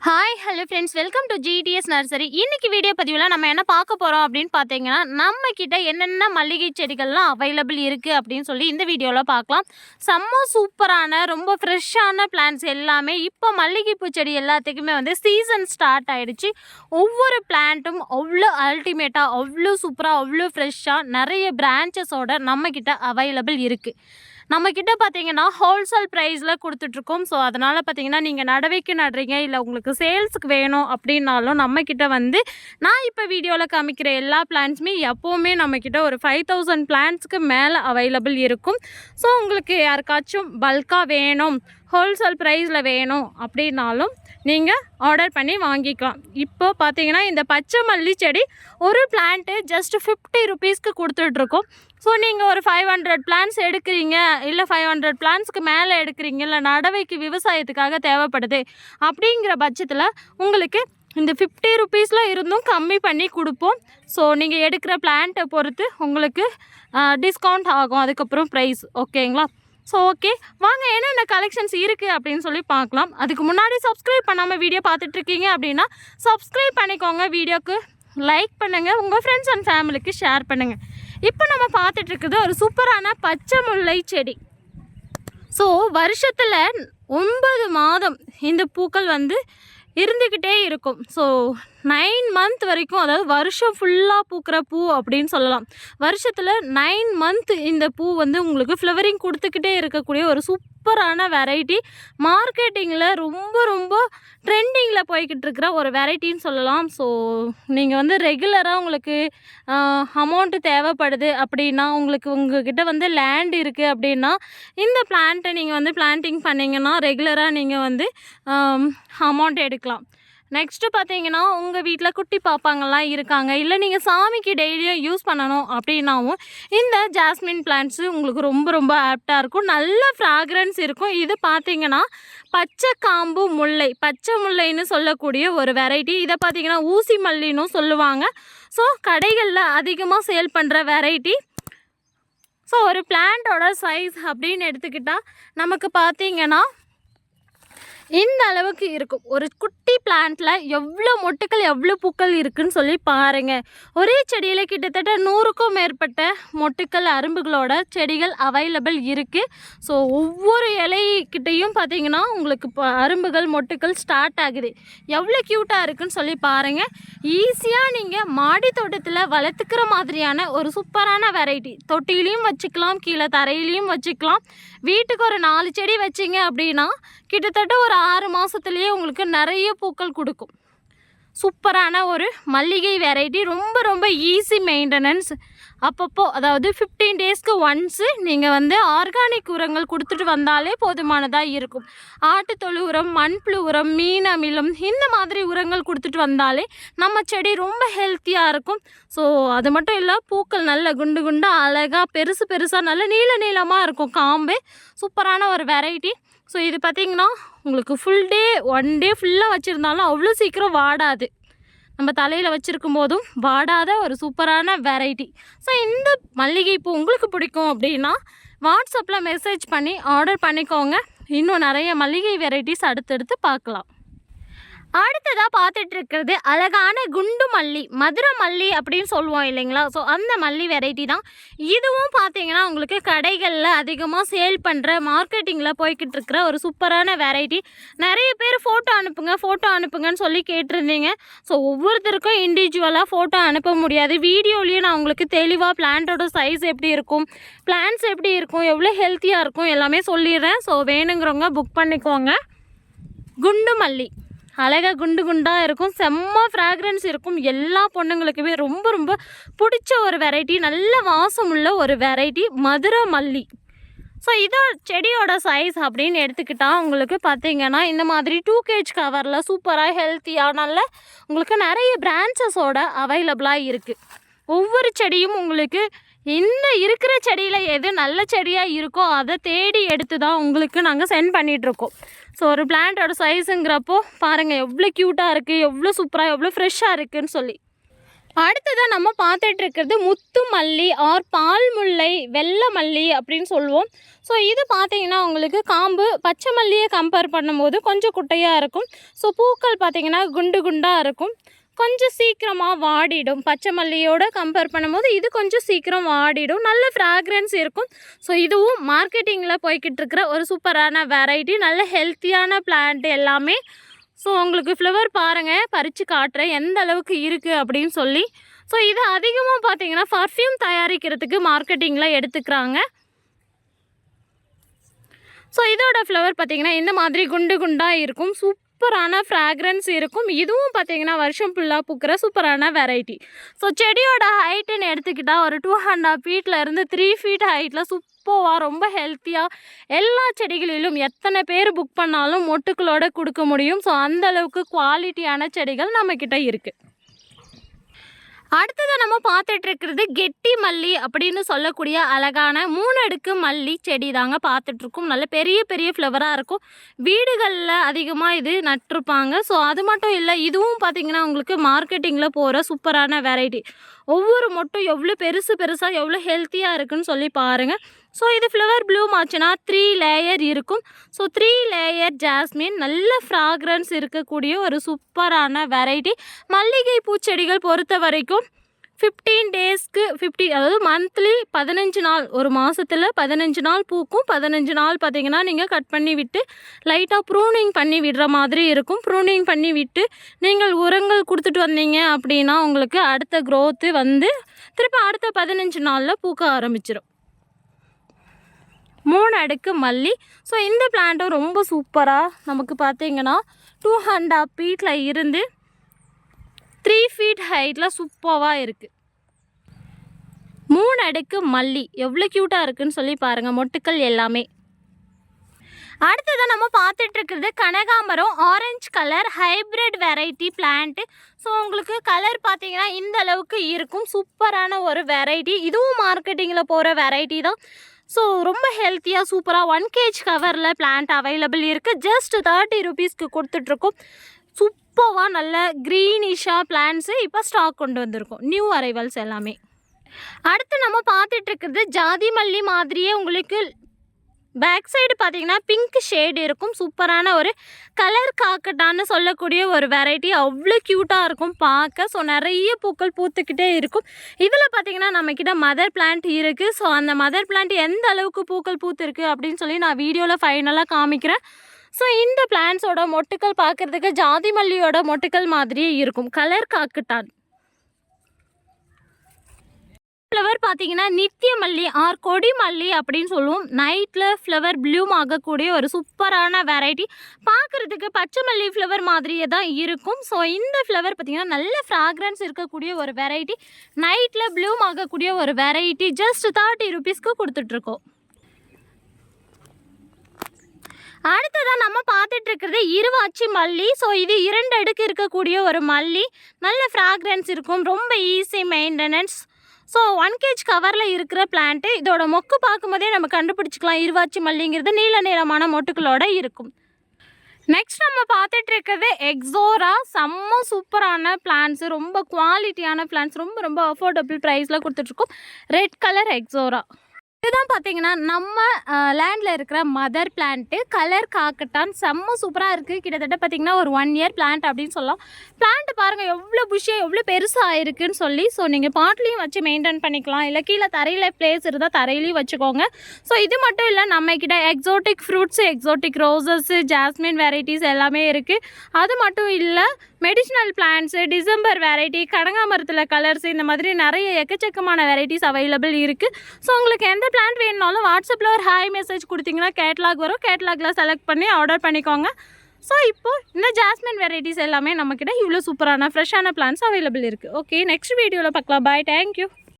Hi hello friends welcome to GTS nursery இன்னைக்கு video பதிவில் நம்ம என்ன பார்க்க போகிறோம் அப்படின்னு பார்த்தீங்கன்னா நம்ம கிட்ட என்னென்ன மல்லிகை செடிகள்லாம் அவைலபிள் இருக்குது அப்படின்னு சொல்லி இந்த வீடியோவில் பார்க்கலாம். செம்ம சூப்பரான ரொம்ப ஃப்ரெஷ்ஷான பிளான்ஸ் எல்லாமே இப்போ மல்லிகைப்பூ செடி எல்லாத்துக்குமே வந்து சீசன் ஸ்டார்ட் ஆகிடுச்சு ஒவ்வொரு பிளான்ட்டும் அவ்வளோ அல்டிமேட்டாக அவ்வளோ சூப்பராக அவ்வளோ ஃப்ரெஷ்ஷாக நிறைய பிரான்ச்சஸோட நம்மக்கிட்ட அவைலபிள் இருக்குது நம்ம கிட்ட பார்த்தீங்கன்னா ஹோல்சேல் ப்ரைஸில் கொடுத்துட்ருக்கோம். ஸோ அதனால் பார்த்தீங்கன்னா நீங்கள் நடவைக்கு நடுறீங்க இல்லை உங்களுக்கு சேல்ஸுக்கு வேணும் அப்படின்னாலும் நம்ம கிட்ட வந்து நான் இப்போ வீடியோவில் காமிக்கிற எல்லா பிளான்ஸுமே எப்போவுமே நம்ம கிட்ட ஒரு ஃபைவ் தௌசண்ட் பிளான்ஸுக்கு மேலே அவைலபிள் இருக்கும். ஸோ உங்களுக்கு யாருக்காச்சும் பல்காக வேணும் ஹோல்சேல் ப்ரைஸில் வேணும் அப்படின்னாலும் நீங்கள் ஆர்டர் பண்ணி வாங்கிக்கலாம். இப்போ பார்த்தீங்கன்னா இந்த பச்சை மல்லி செடி ஒரு பிளான்ட்டு ஜஸ்ட் ஃபிஃப்டி ருபீஸ்க்கு கொடுத்துட்ருக்கோம் ஸோ நீங்கள் ஒரு ஃபைவ் ஹண்ட்ரட் பிளான்ஸ் எடுக்கிறீங்க இல்லை ஃபைவ் ஹண்ட்ரட் பிளான்ஸ்க்கு மேலே எடுக்கிறீங்க இல்லை நடவைக்கு விவசாயத்துக்காக தேவைப்படுது அப்படிங்கிற பட்சத்தில் உங்களுக்கு இந்த ஃபிஃப்டி ருபீஸில் இருந்தும் கம்மி பண்ணி கொடுப்போம். ஸோ நீங்கள் எடுக்கிற பிளான்ட்டை பொறுத்து உங்களுக்கு டிஸ்கவுண்ட் ஆகும். அதுக்கப்புறம் ப்ரைஸ் ஓகேங்களா ஸோ ஓகே வாங்க என்னென்ன கலெக்ஷன்ஸ் இருக்குது அப்படின்னு சொல்லி பார்க்கலாம். அதுக்கு முன்னாடி சப்ஸ்கிரைப் பண்ணாமல் வீடியோ பார்த்துட்ருக்கீங்க அப்படின்னா சப்ஸ்கிரைப் பண்ணிக்கோங்க. வீடியோக்கு லைக் பண்ணுங்கள் உங்கள் ஃப்ரெண்ட்ஸ் அண்ட் ஃபேமிலிக்கு ஷேர் பண்ணுங்கள் இப்போ நம்ம பார்த்துட்ருக்குது ஒரு சூப்பரான பச்சை முல்லை செடி. ஸோ வருஷத்தில் ஒன்பது மாதம் இந்த பூக்கள் வந்து இருந்துக்கிட்டே இருக்கும். ஸோ நைன் மந்த் வரைக்கும் அதாவது வருஷம் ஃபுல்லாக பூக்கிற பூ அப்படின்னு சொல்லலாம். வருஷத்தில் நைன் மந்த் இந்த பூ வந்து உங்களுக்கு ஃப்ளவரிங் கொடுத்துக்கிட்டே இருக்கக்கூடிய ஒரு சூப்பரான வெரைட்டி மார்க்கெட்டிங்கில் ரொம்ப ரொம்ப ட்ரெண்டிங்கில் போய்கிட்டு இருக்கிற ஒரு வெரைட்டின்னு சொல்லலாம். ஸோ நீங்கள் வந்து ரெகுலராக உங்களுக்கு அமௌண்ட்டு தேவைப்படுது அப்படின்னா உங்களுக்கு உங்ககிட்ட வந்து லேண்ட் இருக்குது அப்படின்னா இந்த பிளான்ட்டை நீங்கள் வந்து பிளான்ட்டிங் பண்ணிங்கன்னா ரெகுலராக நீங்கள் வந்து அமௌண்ட் எடுக்கலாம். நெக்ஸ்ட்டு பார்த்தீங்கன்னா உங்கள் வீட்டில் குட்டி பாப்பாங்கள்லாம் இருக்காங்க. இல்லை நீங்கள் சாமிக்கு டெய்லியும் யூஸ் பண்ணணும் அப்படின்னாவும் இந்த ஜாஸ்மின் பிளான்ட்ஸு உங்களுக்கு ரொம்ப ரொம்ப ஆப்டாக இருக்கும். நல்ல ஃப்ராக்ரன்ஸ் இருக்கும். இது பார்த்தீங்கன்னா பச்சை காம்பு முல்லை. பச்சை முல்லைன்னு சொல்லக்கூடிய ஒரு வெரைட்டி இதை பார்த்தீங்கன்னா ஊசி மல்லின்னும் சொல்லுவாங்க. ஸோ கடைகளில் அதிகமாக சேல் பண்ணுற வெரைட்டி ஸோ ஒரு பிளான்ட்டோட சைஸ் அப்படின்னு எடுத்துக்கிட்டால் நமக்கு பார்த்தீங்கன்னா இந்த அளவுக்கு இருக்கும். ஒரு குட்டி பிளான்ட்டில் எவ்வளோ மொட்டுக்கள் எவ்வளோ பூக்கள் இருக்குன்னு சொல்லி பாருங்கள் ஒரே செடியில் கிட்டத்தட்ட நூறுக்கும் மேற்பட்ட மொட்டுக்கள் அரும்புகளோட செடிகள் அவைலபிள் இருக்குது ஸோ ஒவ்வொரு இலைக்கிட்டையும் பார்த்தீங்கன்னா உங்களுக்கு இப்போ அரும்புகள் மொட்டுக்கள் ஸ்டார்ட் ஆகுது. எவ்வளோ க்யூட்டாக இருக்குன்னு சொல்லி பாருங்கள் ஈஸியாக நீங்கள் மாடி தோட்டத்தில் வளர்த்துக்கிற மாதிரியான ஒரு சூப்பரான வெரைட்டி தொட்டிலையும் வச்சுக்கலாம் கீழே தரையிலையும் வச்சுக்கலாம். வீட்டுக்கு ஒரு நாலு செடி வச்சிங்க அப்படின்னா கிட்டத்தட்ட ஒரு ஆறு மாதத்துலேயே உங்களுக்கு நிறைய பூக்கள் கொடுக்கும். சூப்பரான ஒரு மல்லிகை வெரைட்டி ரொம்ப ரொம்ப ஈஸி மெயின்டெனன்ஸ் அப்பப்போ அதாவது ஃபிஃப்டீன் டேஸ்க்கு ஒன்ஸு நீங்கள் வந்து ஆர்கானிக் உரங்கள் கொடுத்துட்டு வந்தாலே போதுமானதாக இருக்கும். ஆட்டுத்தொழு உரம் மண்புழு உரம் மீன் அமிலம் இந்த மாதிரி உரங்கள் கொடுத்துட்டு வந்தாலே நம்ம செடி ரொம்ப ஹெல்த்தியாக இருக்கும். ஸோ அது மட்டும் இல்லை பூக்கள் நல்ல குண்டு குண்டாக அழகாக பெருசு பெருசாக நல்ல நீள நீளமாக இருக்கும். காம்பு சூப்பரான ஒரு வெரைட்டி ஸோ இது பார்த்திங்கன்னா உங்களுக்கு ஃபுல் டே ஒன் டே ஃபுல்லாக வச்சுருந்தாலும் அவ்வளோ சீக்கிரம் வாடாது. நம்ம தலையில் வச்சுருக்கும் போதும் வாடாத ஒரு சூப்பரான வெரைட்டி ஸோ இந்த மல்லிகைப்பூ உங்களுக்கு பிடிக்கும் அப்படின்னா வாட்ஸ்அப்பில் மெசேஜ் பண்ணி ஆர்டர் பண்ணிக்கோங்க. இன்னும் நிறைய மல்லிகை வெரைட்டிஸ் அடுத்தடுத்து பார்க்கலாம். அடுத்ததாக பார்த்துட்டு இருக்கிறது அழகான குண்டு மல்லி மதுரை மல்லி அப்படின்னு சொல்லுவோம் இல்லைங்களா? ஸோ அந்த மல்லி வெரைட்டி தான். இதுவும் பார்த்தீங்கன்னா உங்களுக்கு கடைகளில் அதிகமாக சேல் பண்ணுற மார்க்கெட்டிங்கில் போய்கிட்டு இருக்கிற ஒரு சூப்பரான வெரைட்டி நிறைய பேர் ஃபோட்டோ அனுப்புங்க ஃபோட்டோ அனுப்புங்கன்னு சொல்லி கேட்டிருந்தீங்க. ஸோ ஒவ்வொருத்தருக்கும் இண்டிவிஜுவலாக ஃபோட்டோ அனுப்ப முடியாது. வீடியோலேயும் நான் உங்களுக்கு தெளிவாக பிளான்ட்டோட சைஸ் எப்படி இருக்கும் பிளான்ஸ் எப்படி இருக்கும் எவ்வளோ ஹெல்த்தியாக இருக்கும் எல்லாமே சொல்லிடுறேன். ஸோ வேணுங்கிறவங்க புக் பண்ணிக்கோங்க. குண்டு மல்லி. அழகாக குண்டு குண்டாக இருக்கும். செம்ம ஃப்ராக்ரன்ஸ் இருக்கும். எல்லா பொண்ணுங்களுக்குமே ரொம்ப ரொம்ப பிடிச்ச ஒரு வெரைட்டி நல்ல வாசம் உள்ள ஒரு வெரைட்டி மதுரை மல்லி. ஸோ இதோ செடியோட சைஸ் அப்படின்னு எடுத்துக்கிட்டால் உங்களுக்கு பார்த்தீங்கன்னா இந்த மாதிரி டூ கேஜ் கவரில் சூப்பராக ஹெல்த்தியாக நல்ல உங்களுக்கு நிறைய பிரான்ச்சஸோட அவைலபிளாக இருக்குது ஒவ்வொரு செடியும் உங்களுக்கு இந்த இருக்கிற செடியில் எது நல்ல செடியாக இருக்கோ அதை தேடி எடுத்து தான் உங்களுக்கு நாங்கள் சென்ட் பண்ணிகிட்ருக்கோம் ஸோ ஒரு பிளான்ட்டோட சைஸுங்கிறப்போ பாருங்கள் எவ்வளோ க்யூட்டாக இருக்குது எவ்வளோ சூப்பராக எவ்வளோ ஃப்ரெஷ்ஷாக இருக்குதுன்னு சொல்லி. அடுத்ததாக நம்ம பார்த்துட்டு இருக்கிறது முத்து மல்லி ஆர் பால் முல்லை வெள்ளை மல்லி அப்படின்னு சொல்லுவோம். ஸோ இது பார்த்தீங்கன்னா உங்களுக்கு காம்பு பச்சை மல்லியை கம்பேர் பண்ணும்போது கொஞ்சம் குட்டையாக இருக்கும். ஸோ பூக்கள் பார்த்தீங்கன்னா குண்டு குண்டாக இருக்கும். கொஞ்சம் சீக்கிரமாக வாடிடும். பச்சை மல்லியோட கம்பேர் பண்ணும்போது இது கொஞ்சம் சீக்கிரம் வாடிடும். நல்ல ஃப்ராக்ரன்ஸ் இருக்கும். ஸோ இதுவும் மார்க்கெட்டிங்கில் போய்கிட்டு இருக்கிற ஒரு சூப்பரான வெரைட்டி நல்ல ஹெல்த்தியான பிளான்ட் எல்லாமே. ஸோ உங்களுக்கு ஃப்ளவர் பாருங்கள் பறித்து காட்டுறேன். எந்த அளவுக்கு இருக்குது அப்படின்னு சொல்லி. ஸோ இது அதிகமாக பார்த்தீங்கன்னா பர்ஃப்யூம் தயாரிக்கிறதுக்கு மார்க்கெட்டிங்கில் எடுத்துக்கிறாங்க. ஸோ இதோட ஃப்ளவர் பார்த்தீங்கன்னா இந்த மாதிரி குண்டு குண்டாக இருக்கும். சூப் சூப்பரான ஃப்ராக்ரன்ஸ் இருக்கும். இதுவும் பார்த்தீங்கன்னா வருஷம் ஃபுல்லாக பூக்கிற சூப்பரான வெரைட்டி ஸோ செடியோட ஹைட்டுன்னு எடுத்துக்கிட்டால் ஒரு டூ அண்ட் ஹாஃப் ஃபீட்டில் இருந்து த்ரீ ஃபீட் ஹைட்டில் சூப்பராக ரொம்ப ஹெல்த்தியாக எல்லா செடிகளிலும் எத்தனை பேர் புக் பண்ணாலும் மொட்டுக்களோட கொடுக்க முடியும். ஸோ அந்தளவுக்கு குவாலிட்டியான செடிகள் நம்மக்கிட்ட இருக்குது அடுத்தது நம்ம பார்த்துட்டு இருக்கிறது கெட்டி மல்லி அப்படின்னு சொல்லக்கூடிய அழகான மூணு அடுக்கு மல்லி செடி தாங்க பார்த்துட்டு இருக்கும் நல்ல பெரிய பெரிய ஃப்ளவராக இருக்கும். வீடுகளில் அதிகமாக இது நட்டிருப்பாங்க. ஸோ அது மட்டும் இல்லை இதுவும் பார்த்தீங்கன்னா உங்களுக்கு மார்க்கெட்டிங்கில் போகிற சூப்பரான வெரைட்டி ஒவ்வொரு மொட்டும் எவ்வளோ பெருசு பெருசாக எவ்வளோ ஹெல்த்தியாக இருக்குன்னு சொல்லி பாருங்கள் ஸோ இது ஃப்ளவர் ப்ளூம் ஆச்சுன்னா த்ரீ லேயர் இருக்கும். ஸோ த்ரீ லேயர் ஜாஸ்மின் நல்ல ஃப்ராக்ரன்ஸ் இருக்கக்கூடிய ஒரு சூப்பரான வெரைட்டி மல்லிகை பூச்செடிகள் பொறுத்த வரைக்கும் ஃபிஃப்டீன் டேஸ்க்கு ஃபிஃப்டி அதாவது மந்த்லி பதினஞ்சு நாள் ஒரு மாதத்தில் பதினஞ்சு நாள் பூக்கும். பதினஞ்சு நாள் பார்த்தீங்கன்னா நீங்கள் கட் பண்ணி விட்டு லைட்டாக ப்ரூனிங் பண்ணி விடுற மாதிரி இருக்கும். ப்ரூனிங் பண்ணி விட்டு நீங்கள் உரங்கள் கொடுத்துட்டு வந்தீங்க அப்படின்னா உங்களுக்கு அடுத்த க்ரோத்து வந்து திருப்பி அடுத்த பதினஞ்சு நாளில் பூக்க ஆரம்பிச்சிடும் மூணு அடுக்கு மல்லி. ஸோ இந்த பிளான்ட்டும் ரொம்ப சூப்பராக நமக்கு பார்த்தீங்கன்னா டூ ஹண்ட் ஆஃப் ஃபீட்டில் இருந்து த்ரீ ஃபீட் ஹைட்டில் சூப்பராக இருக்குது மூணு அடுக்கு மல்லி. எவ்வளோ க்யூட்டாக இருக்குன்னு சொல்லி பாருங்கள் மொட்டுக்கள் எல்லாமே. அடுத்ததான் நம்ம பார்த்துட்ருக்கிறது கனகாமரம் orange colour hybrid variety plant so உங்களுக்கு கலர் பார்த்தீங்கன்னா இந்த அளவுக்கு இருக்கும். சூப்பரான ஒரு வெரைட்டி இதுவும் மார்க்கெட்டிங்கில் போகிற வெரைட்டி தான். ஸோ ரொம்ப ஹெல்த்தியாக சூப்பராக ஒன் கேஜ் கவரில் பிளான்ட் அவைலபிள் இருக்குது ஜஸ்ட் தேர்ட்டி ருபீஸ்க்கு கொடுத்துட்ருக்கோம் சூப் சூப்பராக நல்ல க்ரீனிஷாக பிளான்ஸு இப்போ ஸ்டாக் கொண்டு வந்திருக்கோம். நியூ அரைவல்ஸ் எல்லாமே. அடுத்து நம்ம பார்த்துட்டு ஜாதி மல்லி மாதிரியே உங்களுக்கு பேக் சைடு பார்த்தீங்கன்னா பிங்க் ஷேடு இருக்கும். சூப்பரான ஒரு கலர் காக்கட்டான்னு சொல்லக்கூடிய ஒரு வெரைட்டி அவ்வளோ க்யூட்டாக இருக்கும் பார்க்க. ஸோ நிறைய பூக்கள் பூத்துக்கிட்டே இருக்கும். இதில் பார்த்தீங்கன்னா நம்மக்கிட்ட மதர் பிளான்ட் இருக்குது ஸோ அந்த மதர் பிளான்ட் எந்த அளவுக்கு பூக்கள் பூத்துருக்கு அப்படின்னு சொல்லி நான் வீடியோவில் ஃபைனலாக காமிக்கிறேன். ஸோ இந்த பிளான்ஸோட மொட்டுக்கள் பார்க்குறதுக்கு ஜாதி மல்லியோட மொட்டுக்கள் மாதிரியே இருக்கும். கலர் காக்குட்டான் ஃப்ளவர் பார்த்தீங்கன்னா நித்திய மல்லி ஆர் கொடி மல்லி அப்படின்னு சொல்லுவோம். நைட்டில் ஃப்ளவர் ப்ளூம் ஆகக்கூடிய ஒரு சூப்பரான வெரைட்டி பார்க்குறதுக்கு பச்சை மல்லி ஃப்ளவர் மாதிரியே தான் இருக்கும். ஸோ இந்த ஃப்ளவர் பார்த்தீங்கன்னா நல்ல ஃப்ராக்ரன்ஸ் இருக்கக்கூடிய ஒரு வெரைட்டி நைட்டில் ப்ளூம் ஆகக்கூடிய ஒரு வெரைட்டி ஜஸ்ட் தேர்ட்டி ருபீஸ்க்கு கொடுத்துட்ருக்கோம். அடுத்ததான் நம்ம பார்த்துட்டு இருக்கிறது இருவாச்சி மல்லி. ஸோ இது இரண்டு அடுக்கு இருக்கக்கூடிய ஒரு மல்லி. நல்ல ஃப்ராக்ரன்ஸ் இருக்கும். ரொம்ப easy maintenance so one KG கவரில் இருக்கிற பிளான்ட்டு இதோட மொக்கு பார்க்கும்போதே நம்ம கண்டுபிடிச்சிக்கலாம். இருவாச்சி மல்லிங்கிறது நீல நீளமான மொட்டுக்களோட இருக்கும். நெக்ஸ்ட் நம்ம பார்த்துட்டு இருக்கிறது எக்ஸோரா செம்ம சூப்பரான பிளான்ஸ் ரொம்ப குவாலிட்டியான பிளான்ஸ் ரொம்ப ரொம்ப அஃபோர்டபுள் ப்ரைஸில் கொடுத்துட்ருக்கோம். ரெட் கலர் எக்ஸோரா இதுதான் பார்த்தீங்கன்னா நம்ம லேண்டில் இருக்கிற மதர் பிளான்ட்டு கலர் காக்கட்டான் செம்ம சூப்பராக இருக்குது கிட்டத்தட்ட பார்த்தீங்கன்னா ஒரு ஒன் இயர் பிளான்ட் அப்படின்னு சொல்லலாம். பிளான்ட் பாருங்கள் எவ்வளோ புஷ்ஷாக எவ்வளோ பெருசாக இருக்குன்னு சொல்லி ஸோ நீங்கள் பாட்லேயும் வச்சு மெயின்டைன் பண்ணிக்கலாம். இல்லை கீழே தரையில் பிளேஸ் இருந்தால் தரையிலையும் வச்சுக்கோங்க. ஸோ இது மட்டும் இல்லை நம்மக்கிட்ட exotic fruits exotic roses jasmine varieties எல்லாமே இருக்குது அது மட்டும் இல்லை மெடிஷனல் பிளான்ட்ஸு டிசம்பர் வெரைட்டி கனகாமரத்தில் கலர்ஸ் இந்த மாதிரி நிறைய எக்கச்சக்கமான வெரைட்டிஸ் அவைலபிள் இருக்குது ஸோ உங்களுக்கு எந்த பிளான்ட் வேணுனாலும் வாட்ஸ்அப்பில் ஒரு ஹாய் மெசேஜ் கொடுத்தீங்கன்னா கேட்லாக் வரும். கேட்லாகில் செலக்ட் பண்ணி ஆர்டர் பண்ணிக்கோங்க. ஸோ இப்போது இந்த ஜாஸ்மின் வெரைட்டிஸ் எல்லாமே நம்மக்கிட்ட இவ்வளோ சூப்பரான ஃப்ரெஷ்ஷான பிளான்ஸ் அவைலபிள் இருக்குது ஓகே நெக்ஸ்ட் வீடியோவில் பார்க்கலாம். Bye thank you